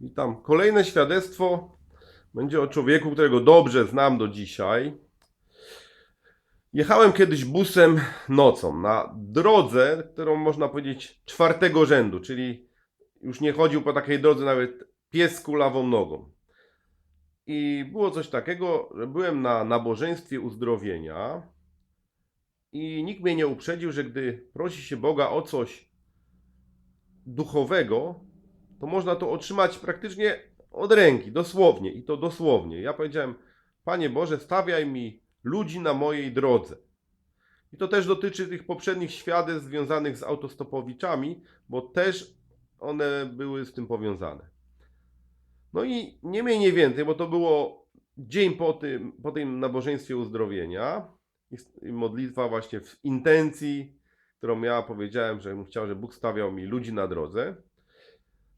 Witam. Kolejne świadectwo będzie o człowieku, którego dobrze znam do dzisiaj. Jechałem kiedyś busem nocą na drodze, którą można powiedzieć czwartego rzędu, czyli już nie chodził po takiej drodze nawet pies z kulawą nogą. I było coś takiego, że byłem na nabożeństwie uzdrowienia i nikt mnie nie uprzedził, że gdy prosi się Boga o coś duchowego, to można to otrzymać praktycznie od ręki, dosłownie i to dosłownie. Ja powiedziałem, Panie Boże, stawiaj mi ludzi na mojej drodze. I to też dotyczy tych poprzednich świadectw związanych z autostopowiczami, bo też one były z tym powiązane. No i nie mniej, nie więcej, bo to było dzień po tym, po tym nabożeństwie uzdrowienia i modlitwa właśnie w intencji, którą ja powiedziałem, że chciał, że Bóg stawiał mi ludzi na drodze.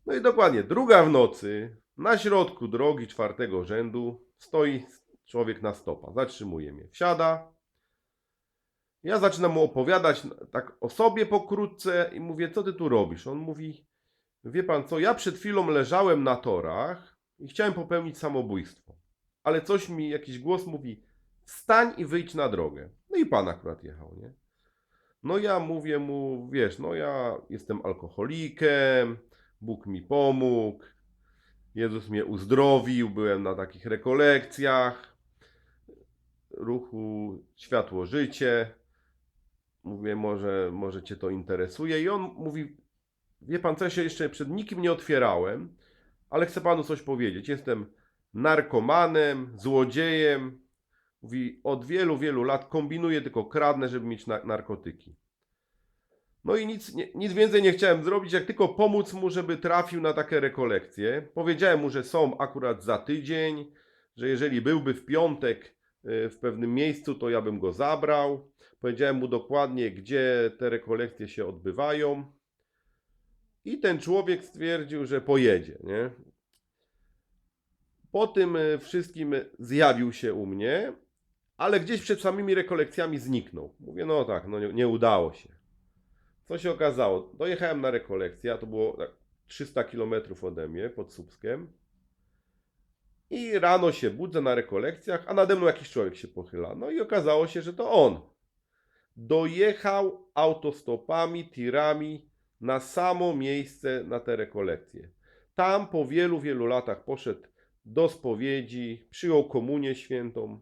No i dokładnie, druga w nocy, na środku drogi czwartego rzędu, stoi człowiek na stopa. Zatrzymuje mnie, wsiada. Ja zaczynam mu opowiadać tak o sobie pokrótce i mówię, co ty tu robisz? On mówi, wie pan co, ja przed chwilą leżałem na torach i chciałem popełnić samobójstwo. Ale coś mi, jakiś głos mówi, wstań i wyjdź na drogę. No i pan akurat jechał, nie? No ja mówię mu, wiesz, no ja jestem alkoholikiem, Bóg mi pomógł, Jezus mnie uzdrowił, byłem na takich rekolekcjach, ruchu Światło Życie. Mówię, może, może Cię to interesuje. I on mówi, wie Pan co, ja się jeszcze przed nikim nie otwierałem, ale chcę Panu coś powiedzieć. Jestem narkomanem, złodziejem. Mówi, od wielu, wielu lat kombinuję, tylko kradnę, żeby mieć na- narkotyki. No i nic, nie, nic więcej nie chciałem zrobić, jak tylko pomóc mu, żeby trafił na takie rekolekcje. Powiedziałem mu, że są akurat za tydzień, że jeżeli byłby w piątek y, w pewnym miejscu, to ja bym go zabrał. Powiedziałem mu dokładnie, gdzie te rekolekcje się odbywają. I ten człowiek stwierdził, że pojedzie, nie? Po tym y, wszystkim zjawił się u mnie, ale gdzieś przed samymi rekolekcjami zniknął. Mówię, no tak, no nie, nie udało się. Co się okazało? Dojechałem na rekolekcję, a to było tak 300 km ode mnie, pod Słupskiem. I rano się budzę na rekolekcjach, a nade mną jakiś człowiek się pochyla. No i okazało się, że to on. Dojechał autostopami, tirami na samo miejsce na te rekolekcje. Tam po wielu, wielu latach poszedł do spowiedzi, przyjął komunię świętą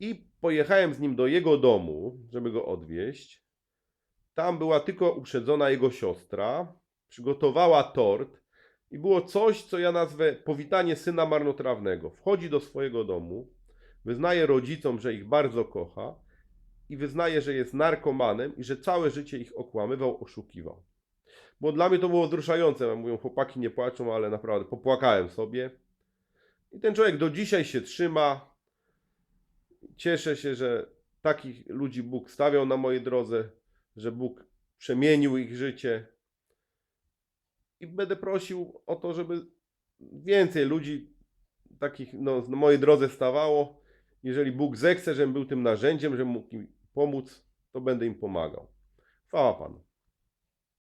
i pojechałem z nim do jego domu, żeby go odwieźć. Tam była tylko uprzedzona jego siostra, przygotowała tort i było coś, co ja nazwę powitanie syna marnotrawnego. Wchodzi do swojego domu, wyznaje rodzicom, że ich bardzo kocha i wyznaje, że jest narkomanem i że całe życie ich okłamywał, oszukiwał. Bo dla mnie to było wzruszające. Mówią, chłopaki nie płaczą, ale naprawdę popłakałem sobie. I ten człowiek do dzisiaj się trzyma. Cieszę się, że takich ludzi Bóg stawiał na mojej drodze, że Bóg przemienił ich życie. I będę prosił o to, żeby więcej ludzi takich no, na mojej drodze stawało. Jeżeli Bóg zechce, żebym był tym narzędziem, żebym mógł im pomóc, to będę im pomagał. Chwała Panu.